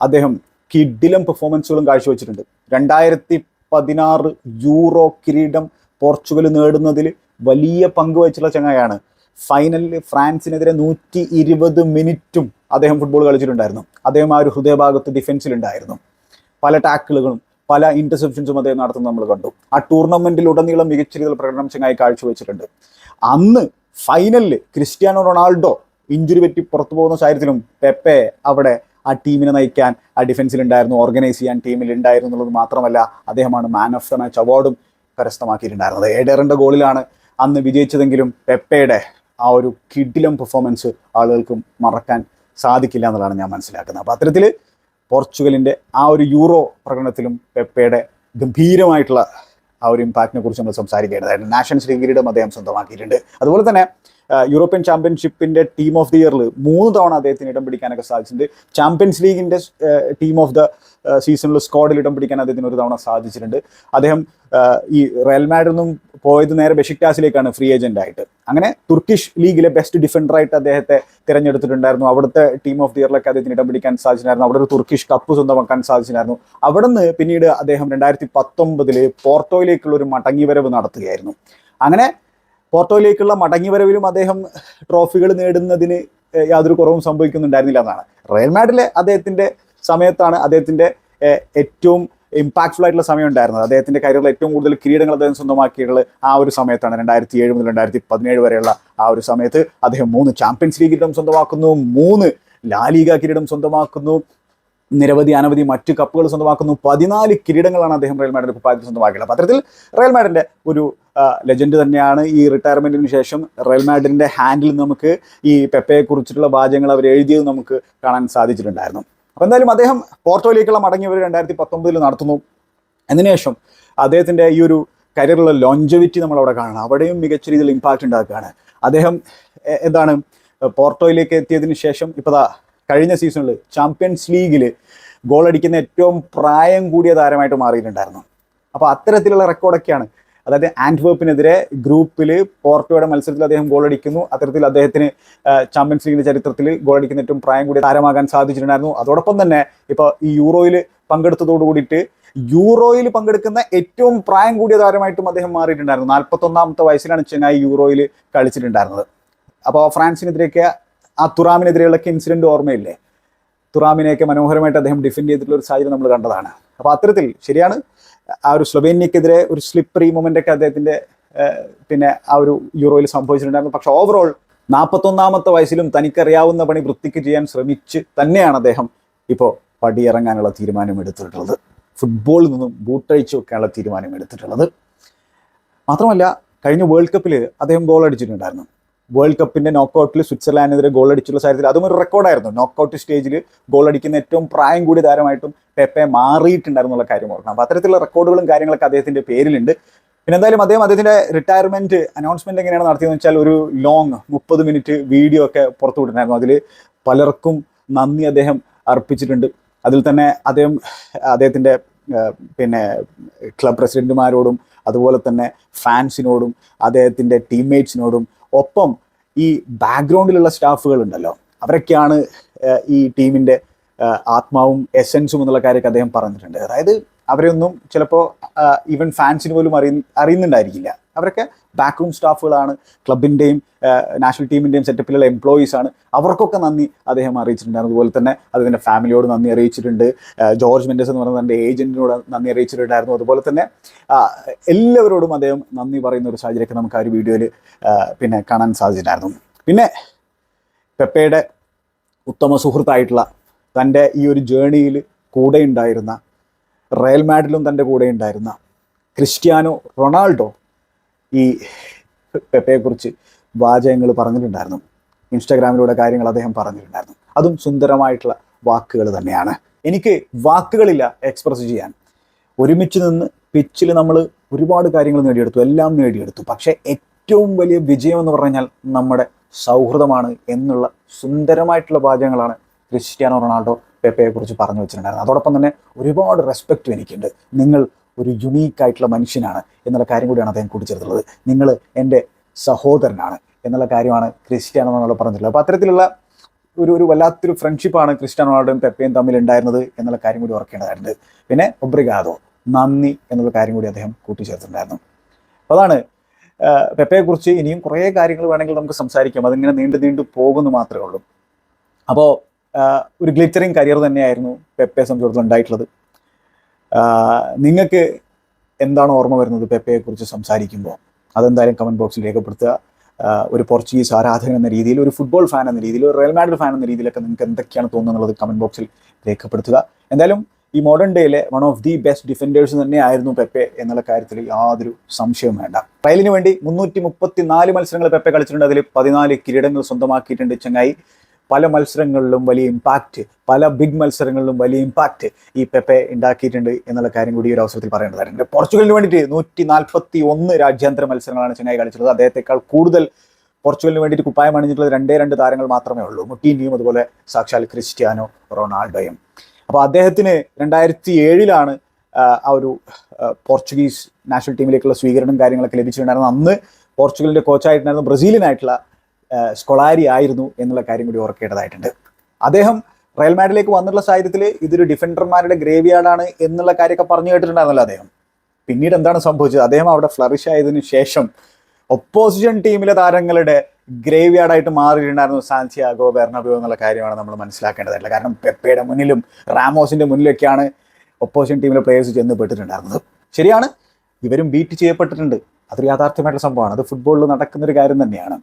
അദ്ദേഹം കിഡിലും പെർഫോമൻസുകളും കാഴ്ചവെച്ചിട്ടുണ്ട്. രണ്ടായിരത്തി പതിനാറ് യൂറോ കിരീടം പോർച്ചുഗൽ നേടുന്നതിൽ വലിയ പങ്ക് വഹിച്ചുള്ള ചങ്ങായാണ് ഫൈനലിൽ ഫ്രാൻസിനെതിരെ നൂറ്റി ഇരുപത് മിനിറ്റും അദ്ദേഹം ഫുട്ബോൾ കളിച്ചിട്ടുണ്ടായിരുന്നു. അദ്ദേഹം ആ ഒരു ഹൃദയഭാഗത്ത് ഡിഫൻസിലുണ്ടായിരുന്നു പല ടാക്കിളുകളും പല ഇന്റർസെപ്ഷൻസും അദ്ദേഹം നടത്തുന്നത് നമ്മൾ കണ്ടു. ആ ടൂർണമെന്റിൽ ഉടനീളം മികച്ച രീതിയിൽ പ്രകടനം ചെങ്ങായി കാഴ്ചവെച്ചിട്ടുണ്ട്. അന്ന് ഫൈനലിൽ ക്രിസ്ത്യാനോ റൊണാൾഡോ ഇഞ്ചുറി പറ്റി പുറത്തു പോകുന്ന സാഹചര്യത്തിലും പെപ്പെ അവിടെ ആ ടീമിനെ നയിക്കാൻ ആ ഡിഫൻസിലുണ്ടായിരുന്നു ഓർഗനൈസ് ചെയ്യാൻ ടീമിൽ ഉണ്ടായിരുന്നു എന്നുള്ളത് മാത്രമല്ല അദ്ദേഹമാണ് മാൻ ഓഫ് ദ മാച്ച് അവാർഡും കരസ്ഥമാക്കിയിട്ടുണ്ടായിരുന്നത്. ഏഡറിന്റെ ഗോളിലാണ് അന്ന് വിജയിച്ചതെങ്കിലും പെപ്പയുടെ ആ ഒരു കിഡിലം പെർഫോമൻസ് ആളുകൾക്ക് മറക്കാൻ സാധിക്കില്ല എന്നുള്ളതാണ് ഞാൻ മനസ്സിലാക്കുന്നത്. അപ്പോൾ അത്തരത്തിൽ പോർച്ചുഗലിന്റെ ആ ഒരു യൂറോ പ്രകടനത്തിലും പെപ്പയുടെ ഗംഭീരമായിട്ടുള്ള ആ ഒരു ഇമ്പാക്റ്റിനെ കുറിച്ച് നമ്മൾ സംസാരിക്കേണ്ടതായിരുന്നു നാഷൻസ് കിരീടം അദ്ദേഹം സ്വന്തമാക്കിയിട്ടുണ്ട്. അതുപോലെ തന്നെ യൂറോപ്യൻ ചാമ്പ്യൻഷിപ്പിന്റെ ടീം ഓഫ് ദി ഇയറിൽ മൂന്ന് തവണ അദ്ദേഹത്തിന് ഇടം പിടിക്കാനൊക്കെ സാധിച്ചിട്ടുണ്ട്. ചാമ്പ്യൻസ് ലീഗിന്റെ ടീം ഓഫ് ദ സീസണിൽ സ്ക്വാഡിൽ ഇടം പിടിക്കാൻ അദ്ദേഹത്തിന് ഒരു തവണ സാധിച്ചിട്ടുണ്ട്. അദ്ദേഹം ഈ റയൽ മാഡിൽ നിന്നും പോയത് നേരെ ബെഷിക്ടാസിലേക്കാണ് ഫ്രീ ഏജന്റ് ആയിട്ട്. അങ്ങനെ തുർക്കിഷ് ലീഗിലെ ബെസ്റ്റ് ഡിഫൻഡർ ആയിട്ട് അദ്ദേഹത്തെ തിരഞ്ഞെടുത്തിട്ടുണ്ടായിരുന്നു. അവിടുത്തെ ടീം ഓഫ് ദി ഇയറിലൊക്കെ അദ്ദേഹത്തിന് ഇടം പിടിക്കാൻ സാധിച്ചിട്ടുണ്ടായിരുന്നു. അവിടെ ഒരു തുർക്കിഷ് കപ്പ് സ്വന്തമാക്കാൻ സാധിച്ചിട്ടുണ്ടായിരുന്നു. അവിടെ നിന്ന് പിന്നീട് അദ്ദേഹം രണ്ടായിരത്തി പത്തൊമ്പതിൽ പോർട്ടോയിലേക്കുള്ള ഒരു മടങ്ങിവരവ് നടത്തുകയായിരുന്നു. അങ്ങനെ പോർട്ടോയിലേക്കുള്ള മടങ്ങിവരവിലും അദ്ദേഹം ട്രോഫികൾ നേടുന്നതിന് യാതൊരു കുറവും സംഭവിക്കുന്നുണ്ടായിരുന്നില്ല എന്നാണ്. റയൽ മാഡിലെ അദ്ദേഹത്തിന്റെ സമയത്താണ് അദ്ദേഹത്തിന്റെ ഏറ്റവും ഇമ്പാക്ട്ഫുൾ ആയിട്ടുള്ള സമയം ഉണ്ടായിരുന്നത്. അദ്ദേഹത്തിന്റെ കരിയറിൽ ഏറ്റവും കൂടുതൽ കിരീടങ്ങൾ അദ്ദേഹം സ്വന്തമാക്കിയിട്ടുള്ളത് ആ ഒരു സമയത്താണ്. രണ്ടായിരത്തി ഏഴ് മുതൽ രണ്ടായിരത്തി പതിനേഴ് വരെയുള്ള ആ ഒരു സമയത്ത് അദ്ദേഹം മൂന്ന് ചാമ്പ്യൻസ് ലീഗ് കിരീടം സ്വന്തമാക്കുന്നു മൂന്ന് ലാലിക കിരീടം സ്വന്തമാക്കുന്നു നിരവധി അനവധി മറ്റ് കപ്പുകൾ സ്വന്തമാക്കുന്നു. പതിനാല് കിരീടങ്ങളാണ് അദ്ദേഹം റയൽ മാഡ്രിഡ് കുപ്പായത്തിൽ സ്വന്തമാക്കിയത് അപ്പോൾ അത്തരത്തിൽ റയൽ മാഡ്രിഡിന്റെ ഒരു ലെജൻഡ് തന്നെയാണ് ഈ റിട്ടയർമെന്റിന് ശേഷം റയൽ മാഡ്രിഡിന്റെ ഹാൻഡിൽ നമുക്ക് ഈ പെപ്പയെ കുറിച്ചിട്ടുള്ള വാചകങ്ങൾ അവർ എഴുതിയത് നമുക്ക് കാണാൻ സാധിച്ചിട്ടുണ്ടായിരുന്നു. അപ്പോൾ എന്തായാലും അദ്ദേഹം പോർട്ടോയിലേക്കുള്ള മടങ്ങിയവർ രണ്ടായിരത്തി പത്തൊമ്പതിൽ നടത്തുന്നു. അതിനുശേഷം അദ്ദേഹത്തിന്റെ ഈ ഒരു കരിയറിലുള്ള ലോഞ്ചവിറ്റി നമ്മൾ അവിടെ കാണണം. അവിടെയും മികച്ച രീതിയിൽ ഇമ്പാക്റ്റ് ഉണ്ടാക്കുകയാണ്. അദ്ദേഹം എന്താണ് പോർട്ടോയിലേക്ക് എത്തിയതിന് ശേഷം ഇപ്പോൾ കഴിഞ്ഞ സീസണിൽ ചാമ്പ്യൻസ് ലീഗിൽ ഗോൾ അടിക്കുന്ന ഏറ്റവും പ്രായം കൂടിയ താരമായിട്ട് മാറിയിട്ടുണ്ടായിരുന്നു. അപ്പോൾ അത്തരത്തിലുള്ള റെക്കോർഡൊക്കെയാണ് അതായത് ആൻഡ്വേപ്പിനെതിരെ ഗ്രൂപ്പിൽ പോർട്ടോയുടെ മത്സരത്തിൽ അദ്ദേഹം ഗോളടിക്കുന്നു അത്തരത്തിൽ അദ്ദേഹത്തിന് ചാമ്പ്യൻസ് ലീഗിന്റെ ചരിത്രത്തിൽ ഗോളടിക്കുന്ന ഏറ്റവും പ്രായം കൂടി താരമാകാൻ സാധിച്ചിട്ടുണ്ടായിരുന്നു. അതോടൊപ്പം തന്നെ ഇപ്പോൾ ഈ യൂറോയിൽ പങ്കെടുത്തതോടു കൂടിയിട്ട് യൂറോയിൽ പങ്കെടുക്കുന്ന ഏറ്റവും പ്രായം കൂടിയ താരമായിട്ടും അദ്ദേഹം മാറിയിട്ടുണ്ടായിരുന്നു. നാൽപ്പത്തൊന്നാമത്തെ വയസ്സിലാണ് ചെങ്ങായി യൂറോയിൽ കളിച്ചിട്ടുണ്ടായിരുന്നത്. അപ്പോൾ ഫ്രാൻസിനെതിരെയൊക്കെ ആ തുറാമിനെതിരെയുള്ള ഇൻസിഡന്റ് ഓർമ്മയില്ലേ? തുറാമിനെയൊക്കെ മനോഹരമായിട്ട് അദ്ദേഹം ഡിഫെൻഡ് ചെയ്തിട്ടുള്ള ഒരു സാഹചര്യം നമ്മൾ കണ്ടതാണ്. അപ്പോൾ അത്തരത്തിൽ ശരിയാണ്. ആ ഒരു സ്ലൊവേനിയക്കെതിരെ ഒരു സ്ലിപ്പറി മൊമെന്റ് ഒക്കെ അദ്ദേഹത്തിന്റെ പിന്നെ ആ ഒരു യൂറോയിൽ സംഭവിച്ചിട്ടുണ്ടായിരുന്നു. പക്ഷെ ഓവറോൾ നാൽപ്പത്തൊന്നാമത്തെ വയസ്സിലും തനിക്കറിയാവുന്ന പണി വൃത്തിക്ക് ചെയ്യാൻ ശ്രമിച്ച് തന്നെയാണ് അദ്ദേഹം ഇപ്പോൾ പടിയിറങ്ങാനുള്ള തീരുമാനം എടുത്തിട്ടുള്ളത്. ഫുട്ബോളിൽ നിന്നും ബൂട്ടഴിച്ചു വെക്കാനുള്ള തീരുമാനം എടുത്തിട്ടുള്ളത്. മാത്രമല്ല കഴിഞ്ഞ വേൾഡ് കപ്പിൽ അദ്ദേഹം ഗോൾ അടിച്ചിട്ടുണ്ടായിരുന്നു. വേൾഡ് കപ്പിന്റെ നോക്കൗട്ടിൽ സ്വിറ്റ്സർലാൻഡിനെതിരെ ഗോൾ അടിച്ചുള്ള സാഹചര്യത്തിൽ അതും ഒരു റെക്കോർഡായിരുന്നു നോക്കൗട്ട് സ്റ്റേജിൽ ഗോൾ അടിക്കുന്ന ഏറ്റവും പ്രായം കൂടിയ താരമായിട്ടും പെപ്പെ മാറിയിട്ടുണ്ടായിരുന്നുള്ള കാര്യം ഓർക്കണം. അപ്പോൾ അത്തരത്തിലുള്ള റെക്കോർഡുകളും കാര്യങ്ങളൊക്കെ അദ്ദേഹത്തിന്റെ പേരിലുണ്ട്. പിന്നെ എന്തായാലും അദ്ദേഹം അദ്ദേഹത്തിന്റെ റിട്ടയർമെന്റ് അനൗൺസ്മെന്റ് എങ്ങനെയാണ് നടത്തിയതെന്ന് വെച്ചാൽ ഒരു ലോങ് മുപ്പത് മിനിറ്റ് വീഡിയോ ഒക്കെ പുറത്തു വിട്ടിട്ടുണ്ടായിരുന്നു. അതിൽ പലർക്കും നന്ദി അദ്ദേഹം അർപ്പിച്ചിട്ടുണ്ട്. അതിൽ തന്നെ അദ്ദേഹം അദ്ദേഹത്തിന്റെ പിന്നെ ക്ലബ് പ്രസിഡന്റുമാരോടും അതുപോലെ തന്നെ ഫാൻസിനോടും അദ്ദേഹത്തിന്റെ ടീംമേറ്റ്സിനോടും ഒപ്പം ഈ ബാക്ക്ഗ്രൗണ്ടിലുള്ള സ്റ്റാഫുകൾ ഉണ്ടല്ലോ. അവരൊക്കെയാണ് ഈ ടീമിന്റെ ആത്മാവും എസെൻസും എന്നുള്ള കാര്യമൊക്കെ അദ്ദേഹം പറഞ്ഞിട്ടുണ്ട്. അതായത് അവരെയൊന്നും ചിലപ്പോൾ ഈവൻ ഫാൻസിന് പോലും അറിയ അറിയുന്നുണ്ടായിരിക്കില്ല. അവരൊക്കെ ബാക്ക് റൂം സ്റ്റാഫുകളാണ് ക്ലബിന്റെയും നാഷണൽ ടീമിന്റെയും സെറ്റപ്പിലുള്ള എംപ്ലോയീസ് ആണ്. അവർക്കൊക്കെ നന്ദി അദ്ദേഹം അറിയിച്ചിട്ടുണ്ട്. അതുപോലെ തന്നെ അദ്ദേഹത്തിന്റെ ഫാമിലിയോട് നന്ദി അറിയിച്ചിട്ടുണ്ട്. ജോർജ് മെൻഡസ് എന്ന് പറയുന്ന തന്റെ ഏജന്റിനോട് നന്ദി അറിയിച്ചിട്ടുണ്ടായിരുന്നു. അതുപോലെ തന്നെ എല്ലാവരോടും അദ്ദേഹം നന്ദി പറയുന്ന ഒരു സാഹചര്യമൊക്കെ നമുക്ക് ആ ഒരു വീഡിയോയിൽ പിന്നെ കാണാൻ സാധിച്ചിട്ടുണ്ടായിരുന്നു. പിന്നെ പെപ്പയുടെ ഉത്തമ സുഹൃത്തായിട്ടുള്ള തന്റെ ഈ ഒരു ജേണിയിൽ കൂടെ ഉണ്ടായിരുന്ന റയൽ മാഡിലും തന്റെ കൂടെ ഉണ്ടായിരുന്ന ക്രിസ്ത്യാനോ റൊണാൾഡോ ഈ പെപ്പയെക്കുറിച്ച് വാചകങ്ങൾ പറഞ്ഞിട്ടുണ്ടായിരുന്നു. ഇൻസ്റ്റാഗ്രാമിലൂടെ കാര്യങ്ങൾ അദ്ദേഹം പറഞ്ഞിട്ടുണ്ടായിരുന്നു. അതും സുന്ദരമായിട്ടുള്ള വാക്കുകൾ തന്നെയാണ്. എനിക്ക് വാക്കുകളില്ല എക്സ്പ്രസ് ചെയ്യാൻ. ഒരുമിച്ച് നിന്ന് പിച്ചിൽ നമ്മൾ ഒരുപാട് കാര്യങ്ങൾ നേടിയെടുത്തു. എല്ലാം നേടിയെടുത്തു. പക്ഷേ ഏറ്റവും വലിയ വിജയം എന്ന് പറഞ്ഞാൽ നമ്മുടെ സൗഹൃദമാണ് എന്നുള്ള സുന്ദരമായിട്ടുള്ള വാചകങ്ങളാണ് ക്രിസ്ത്യാനോ റൊണാൾഡോ പെപ്പയെക്കുറിച്ച് പറഞ്ഞു വെച്ചിട്ടുണ്ടായിരുന്നത്. അതോടൊപ്പം തന്നെ ഒരുപാട് റെസ്പെക്റ്റും എനിക്കുണ്ട്. നിങ്ങൾ ഒരു യുണീക്ക് ആയിട്ടുള്ള മനുഷ്യനാണ് എന്നുള്ള കാര്യം കൂടിയാണ് അദ്ദേഹം കൂട്ടിച്ചേർത്തുള്ളത്. നിങ്ങൾ എന്റെ സഹോദരനാണ് എന്നുള്ള കാര്യമാണ് ക്രിസ്ത്യാനോ റൊണാൾഡോ പറഞ്ഞിട്ടുള്ളത്. അപ്പോൾ അത്തരത്തിലുള്ള ഒരു ഒരു വല്ലാത്തൊരു ഫ്രണ്ട്ഷിപ്പാണ് ക്രിസ്ത്യാനോ റൊണാൾഡോയും പെപ്പയും തമ്മിൽ ഉണ്ടായിരുന്നത് എന്നുള്ള കാര്യം കൂടി ഓർക്കേണ്ടതായിട്ടുണ്ട്. പിന്നെ ഒബ്രിഗാദോ നന്ദി എന്നുള്ള കാര്യം കൂടി അദ്ദേഹം കൂട്ടിച്ചേർത്തിട്ടുണ്ടായിരുന്നു. അപ്പോൾ അതാണ് പെപ്പയെക്കുറിച്ച് ഇനിയും കുറേ കാര്യങ്ങൾ വേണമെങ്കിൽ നമുക്ക് സംസാരിക്കാം. അതിങ്ങനെ നീണ്ടു നീണ്ടു പോകുന്നു മാത്രമേ ഉള്ളൂ. അപ്പോൾ ഒരു ഗ്ലിറ്ററിങ് കരിയർ തന്നെയായിരുന്നു പെപ്പയെ സംബന്ധിച്ചിടത്തോളം ഉണ്ടായിട്ടുള്ളത്. നിങ്ങൾക്ക് എന്താണ് ഓർമ്മ വരുന്നത് പെപ്പയെക്കുറിച്ച് സംസാരിക്കുമ്പോൾ? അതെന്തായാലും കമന്റ് ബോക്സിൽ രേഖപ്പെടുത്തുക. ഒരു പോർച്ചുഗീസ് ആരാധകൻ എന്ന രീതിയിൽ ഒരു ഫുട്ബോൾ ഫാൻ എന്ന രീതിയിൽ ഒരു റയൽ മാഡ്രിഡ് ഫാൻ എന്ന രീതിയിലൊക്കെ നിങ്ങൾക്ക് എന്തൊക്കെയാണ് തോന്നുന്നത് കമന്റ് ബോക്സിൽ രേഖപ്പെടുത്തുക. എന്തായാലും ഈ modern ഡേയിലെ one of the best defenders തന്നെയായിരുന്നു പെപ്പെ എന്നുള്ള കാര്യത്തിൽ യാതൊരു സംശയവും വേണ്ട. റയലിന് വേണ്ടി മുന്നൂറ്റി മുപ്പത്തി നാല് മത്സരങ്ങൾ പെപ്പെ കളിച്ചിട്ടുണ്ട്. അതിൽ പതിനാല് കിരീടങ്ങൾ സ്വന്തമാക്കിയിട്ടുണ്ട് ചങ്ങായി. പല മത്സരങ്ങളിലും വലിയ ഇമ്പാക്റ്റ് പല ബിഗ് മത്സരങ്ങളിലും വലിയ ഇമ്പാക്റ്റ് ഈ പെപ്പെ ഉണ്ടാക്കിയിട്ടുണ്ട് എന്നുള്ള കാര്യം കൂടി ഒരു അവസരത്തിൽ പറയേണ്ടതായിട്ടുണ്ട്. പോർച്ചുഗലിന് വേണ്ടിയിട്ട് നൂറ്റി നാൽപ്പത്തി ഒന്ന് രാജ്യാന്തര മത്സരങ്ങളാണ് ചെന്നൈ കളിച്ചിട്ടുള്ളത്. അദ്ദേഹത്തെക്കാൾ കൂടുതൽ പോർച്ചുഗലിന് വേണ്ടിയിട്ട് കുപ്പായം അണിഞ്ഞിട്ടുള്ളത് രണ്ടേ രണ്ട് താരങ്ങൾ മാത്രമേ ഉള്ളൂ. മുട്ടീനിയും അതുപോലെ സാക്ഷാൽ ക്രിസ്റ്റ്യാനോ റൊണാൾഡോയും. അപ്പോൾ അദ്ദേഹത്തിന് രണ്ടായിരത്തി ഏഴിലാണ് ആ ഒരു പോർച്ചുഗീസ് നാഷണൽ ടീമിലേക്കുള്ള സ്വീകരണം കാര്യങ്ങളൊക്കെ ലഭിച്ചിട്ടുണ്ടായിരുന്നു അന്ന് പോർച്ചുഗലിന്റെ കോച്ചായിട്ടുണ്ടായിരുന്നു ബ്രസീലിനായിട്ടുള്ള സ്കൊളാരി ആയിരുന്നു എന്നുള്ള കാര്യം കൂടി ഓർക്കേണ്ടതായിട്ടുണ്ട്. അദ്ദേഹം റയൽ മാഡിലേക്ക് വന്നിട്ടുള്ള സാഹചര്യത്തിൽ ഇതൊരു ഡിഫൻഡർമാരുടെ ഗ്രേവിയാർഡാണ് എന്നുള്ള കാര്യമൊക്കെ പറഞ്ഞു കേട്ടിട്ടുണ്ടായിരുന്നല്ലോ അദ്ദേഹം. പിന്നീട് എന്താണ് സംഭവിച്ചത്? അദ്ദേഹം അവിടെ ഫ്ലറിഷ് ആയതിനു ശേഷം ഒപ്പോസിഷൻ ടീമിലെ താരങ്ങളുടെ ഗ്രേവിയാർഡായിട്ട് മാറിയിട്ടുണ്ടായിരുന്നു സാൻസിയാഗോ ബെർണബിയോ എന്നുള്ള കാര്യമാണ് നമ്മൾ മനസ്സിലാക്കേണ്ടതായിട്ടുള്ളത്. കാരണം പെപ്പയുടെ മുന്നിലും റാമോസിന്റെ മുന്നിലൊക്കെയാണ് ഒപ്പോസിഷൻ ടീമിലെ പ്ലേയേഴ്സ് ചെന്ന് പെട്ടിട്ടുണ്ടായിരുന്നത് ശരിയാണ് ഇവരും ബീറ്റ് ചെയ്യപ്പെട്ടിട്ടുണ്ട്. അതൊരു യാഥാർത്ഥ്യമായിട്ടുള്ള സംഭവമാണ്. അത് ഫുട്ബോളിൽ നടക്കുന്ന ഒരു കാര്യം തന്നെയാണ്.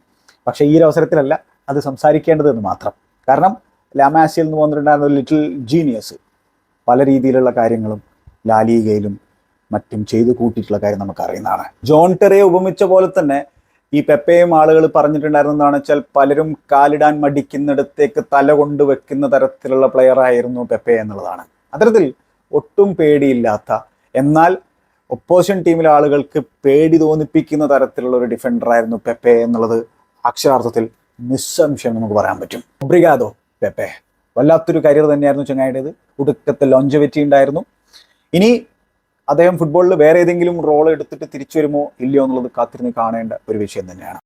പക്ഷേ ഈ ഒരു അവസരത്തിലല്ല അത് സംസാരിക്കേണ്ടതെന്ന് മാത്രം. കാരണം ലാമാസിയിൽ നിന്ന് വന്നിട്ടുണ്ടായിരുന്ന ഒരു ലിറ്റിൽ ജീനിയസ് പല രീതിയിലുള്ള കാര്യങ്ങളും ലാലീഗയിലും മറ്റും ചെയ്തു കൂട്ടിയിട്ടുള്ള കാര്യം നമുക്ക് അറിയുന്നതാണ് ജോൺ ടെറയെ ഉപമിച്ച പോലെ തന്നെ ഈ പെപ്പയും ആളുകൾ പറഞ്ഞിട്ടുണ്ടായിരുന്നതാണ് വെച്ചാൽ പലരും കാലിടാൻ മടിക്കുന്നിടത്തേക്ക് തല കൊണ്ട് വെക്കുന്ന തരത്തിലുള്ള പ്ലെയർ ആയിരുന്നു പെപ്പെ എന്നുള്ളതാണ്. അത്തരത്തിൽ ഒട്ടും പേടിയില്ലാത്ത എന്നാൽ ഒപ്പോസിഷൻ ടീമിലെ ആളുകൾക്ക് പേടി തോന്നിപ്പിക്കുന്ന തരത്തിലുള്ള ഒരു ഡിഫൻഡർ ആയിരുന്നു പെപ്പെ എന്നുള്ളത് അക്ഷരാർത്ഥത്തിൽ നിസ്സംശയം നമുക്ക് പറയാൻ പറ്റും. ഒബ്രിഗാദോ പെപ്പെ വല്ലാത്തൊരു കരിയർ തന്നെയായിരുന്നു ചങ്ങായിയുടേത് ഒടുക്കത്തെ ലോഞ്ചവിറ്റി ഉണ്ടായിരുന്നു. ഇനി അദ്ദേഹം ഫുട്ബോളിൽ വേറെ ഏതെങ്കിലും റോൾ എടുത്തിട്ട് തിരിച്ചു വരുമോ ഇല്ലയോ എന്നുള്ളത് കാത്തിരുന്ന് കാണേണ്ട ഒരു വിഷയം തന്നെയാണ്.